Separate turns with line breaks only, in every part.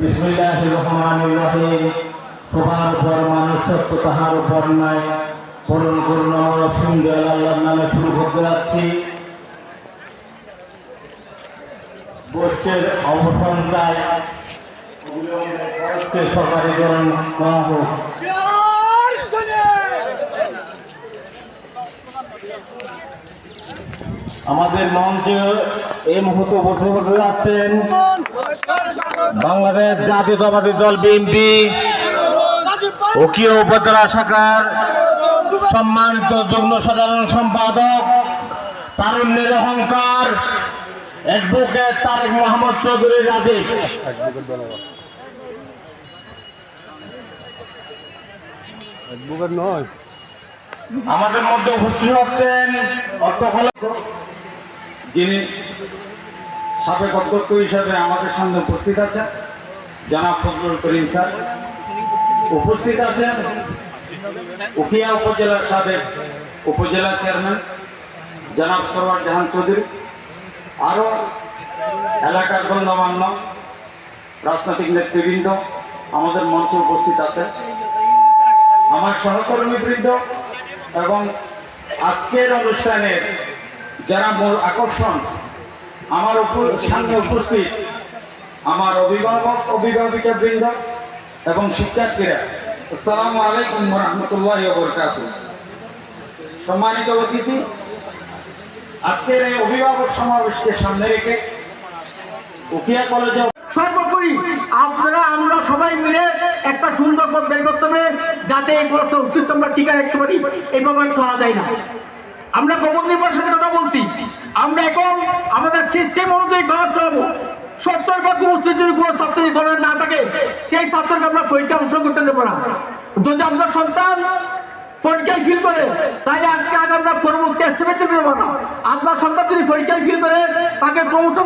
বিসমিল্লাহ রহমান রহিম। সবার উপর মানুষ সত্য তাহার উপর নাই। পূরণ করুন আমরা সুন্দর আল্লাহর নামে শুরু করতে যাচ্ছি। বর্ষের অবসান চাই সরকারি গ্রহণ করা হোক। আমাদের মঞ্চে এই মুহূর্তে বসে বসে যাচ্ছেন বাংলাদেশ জাতীয়তাবাদী দল বিএনপি উকিয় উপজেলা শাখার সম্মানিত যুগ্ম সাধারণ সম্পাদক তারুণ্যের অহংকার অ্যাডভোকেট তারেক মোহাম্মদ চৌধুরী রাজীব
নয়।
আমাদের মধ্যে উপস্থিত হচ্ছেন অর্থকল যিনি সাবেক অধ্যক্ষ হিসাবে আমাদের সামনে উপস্থিত আছেন। জনাব ফজলুল করিম স্যার উপস্থিত আছেন। উখিয়া উপজেলার সাবেক উপজেলা চেয়ারম্যান জনাব সরওয়ার জাহান চৌধুরী, আরও এলাকার গণ্যমান্য রাজনৈতিক নেতৃবৃন্দ আমাদের মঞ্চে উপস্থিত আছে আমার সহকর্মীবৃন্দ এবং আজকের অনুষ্ঠানের যারা মূল আকর্ষণ আমার উপ- সামনে উপস্থিত আমার অভিভাবক, অভিভাবিকা বৃন্দ এবং শিক্ষার্থীরা, আসসালাম আলাইকুম রহমতুল্লাহ বরকাত সম্মানিত অতিথি, আজকের এই অভিভাবক সমাবেশকে সামনে রেখে উকিয়া কলেজে
সর্বোপরি আপনারা, আমরা সবাই মিলে একটা সুন্দর পথ বের করতে হবে, যাতে এই বর্ষ অস্তিত্ব আমরা টিকা রাখতে পারি। এইভাবে আর চলা যায় না। আমরা গোবর নির্বাচনের কথা বলছি। আমরা এখন আমাদের সিস্টেম অনুযায়ী গড়া চালাবো। সত্তর বা উপস্থিত যদি কোনো ছাত্র যদি গণনা না থাকে, সেই ছাত্রকে আমরা পরীক্ষা অংশ করতে দেবো না। যদি আমরা সন্তান পরীক্ষায় ফিল করে, তাহলে আজকে আজ আমরা পরবর্তী এস্টিমেট দিতে দেবো না। আপনার সন্তান যদি পরীক্ষায় ফিল করে, তাকে প্রমোশন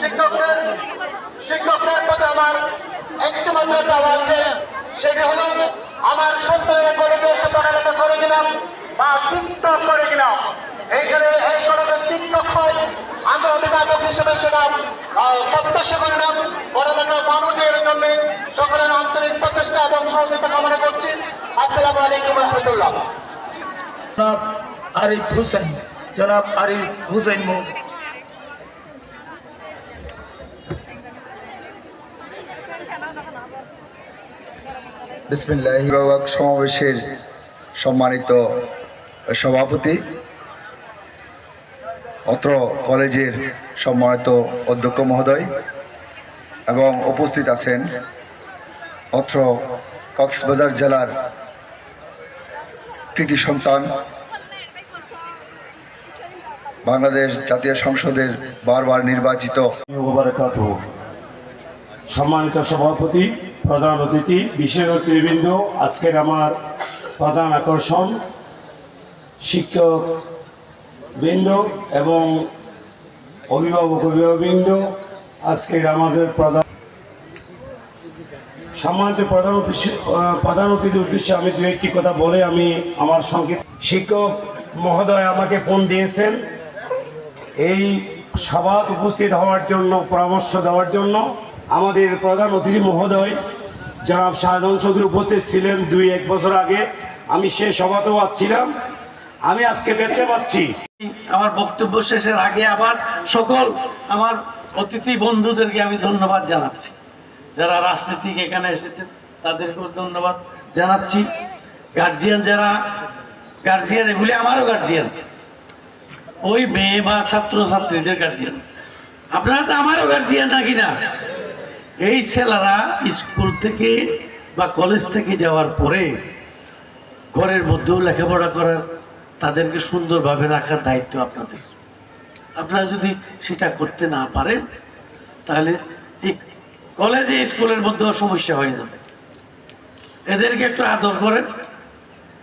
শিক্ষকদের শিক্ষকদের প্রতি আমার একটি মাত্র চাওয়া আছে। সেটি হলো আমার সন্তানের কলেজে এসে পড়ালেখা করে দিলাম বা টিকটক করে দিলাম। এইখানে এই কলেজে টিকটক হয় আমরা অভিভাবক হিসেবে আহ, প্রত্যাশা করলাম পড়ালেখার মানুষের জন্য সকলের আন্তরিক প্রচেষ্টা এবং সহযোগিতা কামনা করছি। আসসালামু আলাইকুম রহমতুল্লাহ।
আরিফ হুসেন জনাব আরিফ হুসেন মহোদয়
বিসমিল্লাহ সমাবেশের সম্মানিত সভাপতি, অত্র কলেজের সম্মানিত অধ্যক্ষ মহোদয় এবং উপস্থিত আছেন অত্র কক্সবাজার জেলার কৃতি সন্তান, বাংলাদেশ জাতীয় সংসদের বারবার নির্বাচিত।
সম্মানিত সভাপতি প্রধান অতিথি, বিশেষ অতিথিবৃন্দ, আজকের আমার প্রধান আকর্ষণ শিক্ষক বৃন্দ এবং অভিভাবক অভিভাবকবৃন্দ, আজকের আমাদের প্রধান সম্মানিত প্রধান প্রধান অতিথির উদ্দেশ্যে আমি দু একটি কথা বলে আমি আমার সঙ্গে শিক্ষক মহোদয় আমাকে ফোন দিয়েছেন। এই সভাত উপস্থিত হওয়ার জন্য, পরামর্শ দেওয়ার জন্য আমাদের প্রধান অতিথি মহোদয়, জনাব শাহজাহান চৌধুরী উপস্থিত ছিলেন দুই, এক বছর আগে। আমি সে সভাতেও ছিলাম আমি আজকে বেঁচে পাচ্ছি
আমার বক্তব্য শেষের আগে আবার সকল আমার অতিথি বন্ধুদেরকে আমি ধন্যবাদ জানাচ্ছি। যারা রাজনীতিক এখানে এসেছেন, তাদেরকেও ধন্যবাদ জানাচ্ছি। গার্জিয়ান যারা গার্জিয়ান এগুলি আমারও গার্জিয়ান ওই মেয়ে বা ছাত্র ছাত্রীদের গার্জিয়ান আপনারা তো আমারও গার্জিয়ান নাকি না এই ছেলেরা স্কুল থেকে বা কলেজ থেকে যাওয়ার পরে ঘরের মধ্যেও লেখাপড়া করার, তাদেরকে সুন্দরভাবে রাখার দায়িত্ব আপনাদের। আপনারা যদি সেটা করতে না পারেন, তাহলে এই কলেজে স্কুলের মধ্যেও সমস্যা হয়ে যাবে। এদেরকে একটু আদর করেন।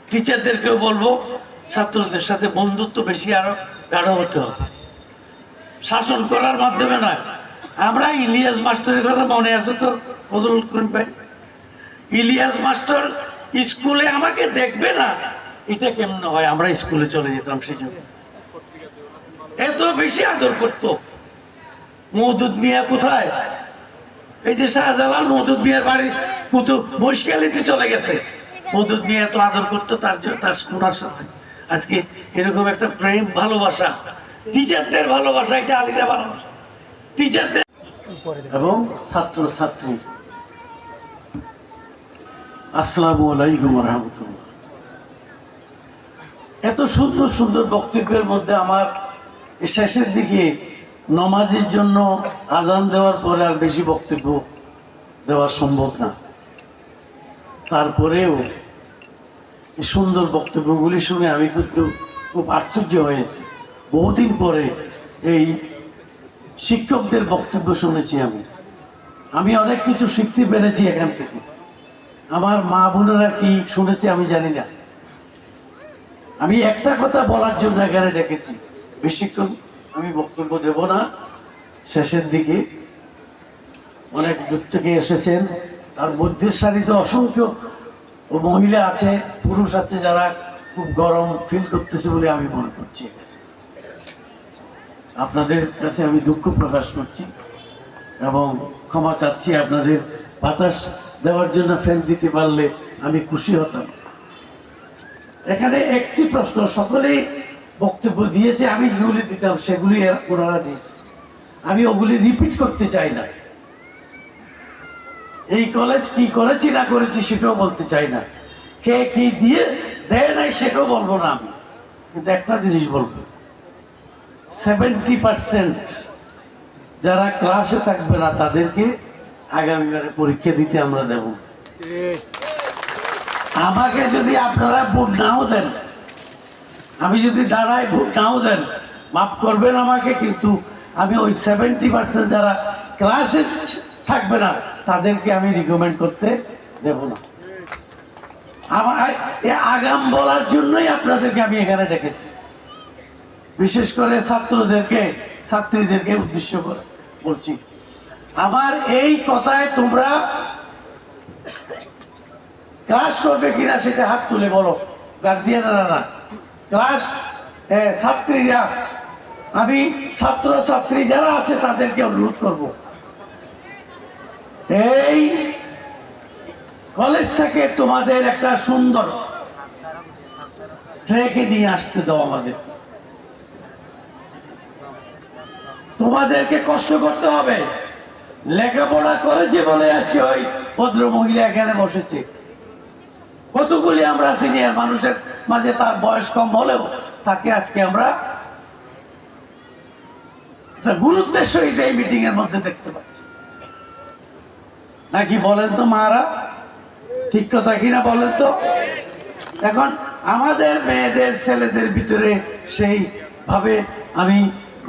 টিচারদেরকেও বলব, ছাত্রদের সাথে বন্ধুত্ব বেশি আরও গাঢ় শাসন করার মাধ্যমে নয়। আমরা ইলিয়াস মাস্টারের কথা মনে আছে তো ফজলুল করিম ভাই? ইলিয়াস মাস্টার স্কুলে আমাকে দেখবে না। এটা কেমন হয়? আমরা স্কুলে চলে যেতাম সেই জন্য এত বেশি আদর করত। মৌদুদ মিয়া কোথায়? এই যে শাহজালাল মৌদুদ মিয়ার বাড়ি কুতু বৈশালীতে চলে গেছে। মৌদুদ মিয়া এত আদর করতো তার জন্য তার ওনার সাথে। আজকে এরকম একটা প্রেম, ভালোবাসা টিচারদের ভালোবাসা, এটা আলিদা ভালোবাসা টিচারদের এবং ছাত্র ছাত্রী আসসালামু আলাইকুম রহমতুল্লাহ। এত সুন্দর সুন্দর বক্তব্যের মধ্যে আমার শেষের দিকে নমাজের জন্য আজান দেওয়ার পরে আর বেশি বক্তব্য দেওয়া সম্ভব না। তারপরেও সুন্দর বক্তব্যগুলি শুনে আমি কিন্তু খুব আশ্চর্য হয়েছে। বহুদিন পরে এই শিক্ষকদের বক্তব্য শুনেছি আমি। আমি অনেক কিছু শিখতে পেরেছি এখান থেকে। আমার মা বোনেরা কি শুনেছে আমি জানি না। আমি একটা কথা বলার জন্য এখানে ডেকেছি। বেশিক্ষণ আমি বক্তব্য দেব না। শেষের দিকে অনেক দূর থেকে এসেছেন। তার মধ্যের সারিতে অসংখ্য মহিলা আছে, পুরুষ আছে যারা খুব গরম ফিল করতেছে বলে আমি মনে করছি। আপনাদের কাছে আমি দুঃখ প্রকাশ করছি এবং ক্ষমা চাচ্ছি আপনাদের বাতাস দেওয়ার জন্য ফ্যান দিতে পারলে আমি খুশি হতাম। এখানে একটি প্রশ্ন, সকলেই বক্তব্য দিয়েছে, আমি যেগুলি দিতাম সেগুলি ওনারা দিয়েছে। আমি ওগুলি রিপিট করতে চাই না। এই কলেজ কি করেছি না করেছি সেটাও বলতে চাই না। কে কি দিয়ে দেয় নাই, সেটাও বলব না আমি। কিন্তু একটা জিনিস বলব। সেভেন্টি পার্সেন্ট যারা ক্লাসে থাকবে না, তাদেরকে আগামীবারে পরীক্ষা দিতে আমরা দেব। আমাকে যদি আপনারা ভোট নাও দেন, আমি যদি দাঁড়াই ভোট নাও দেন, মাফ করবেন আমাকে, কিন্তু আমি ওই সেভেন্টি পার্সেন্ট যারা ক্লাসে থাকবে না, তাদেরকে আমি রিকমেন্ড করতে দেব না। আগাম বলার জন্যই আপনাদেরকে আমি এখানে ডেকেছি। বিশেষ করে ছাত্রদেরকে, ছাত্রীদেরকে উদ্দেশ্য করে বলছি। আমার এই কথায় তোমরা ক্লাস করবে কিনা সেটা হাত তুলে বলো গার্জিয়ানরা না। ক্লাস ছাত্রীরা। আমি ছাত্র ছাত্রী যারা আছে তাদেরকে অনুরোধ করব। এই কলেজ থেকে তোমাদের একটা সুন্দর ট্রেকে নিয়ে আসতে দাও আমাদের। তোমাদেরকে কষ্ট করতে হবে। লেখাপড়া করেছে বলে আজকে ওই ভদ্র মহিলা এখানে বসেছে। কতগুলি আমরা সিনিয়র মানুষের মাঝে তার বয়স কম হলেও তাকে আজকে আমরা গুরুত্বের সহিত এই মিটিং এর মধ্যে দেখতে পাচ্ছি। নাকি বলেন তো মারা? ঠিক কথা কিনা বলেন তো? এখন আমাদের মেয়েদের, ছেলেদের ভিতরে সেই ভাবে আমি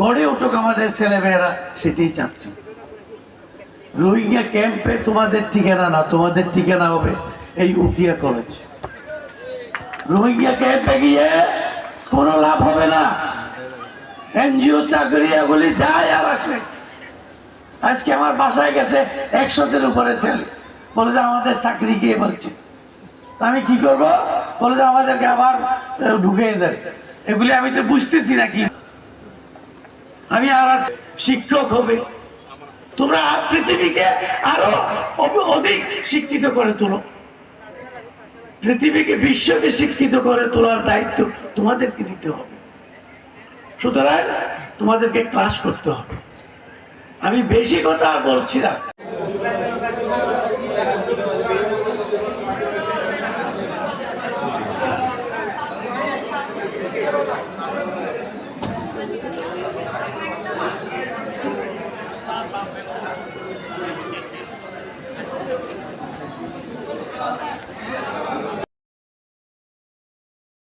গড়ে উঠুক আমাদের ছেলে মেয়েরা সেটাই চাচ্ছি। রোহিঙ্গা ক্যাম্পে তোমাদের ঠিকানা না, তোমাদের ঠিকানা হবে এই উকিয়া কলেজ। রোহিঙ্গা ক্যাম্পে গিয়ে কোনো লাভ হবে না। এনজিও চাকরি এগুলি যায় আর আসে। আজকে আমার বাসায় গেছে একশোদের উপরে ছেলে। বলে যে আমাদের চাকরি গিয়ে বলছে। আমি কি করব? বলে যে আমাদেরকে আবার ঢুকিয়ে দেন এগুলি আমি তো বুঝতেছি না কি। আমি আর শিক্ষক হবে। তোমরা পৃথিবীকে আরও অধিক শিক্ষিত করে তোলো। পৃথিবীকে বিশ্বকে শিক্ষিত করে তোলার দায়িত্ব তোমাদেরকে দিতে হবে। সুতরাং তোমাদেরকে ক্লাস করতে হবে। আমি বেশি কথা বলছি না।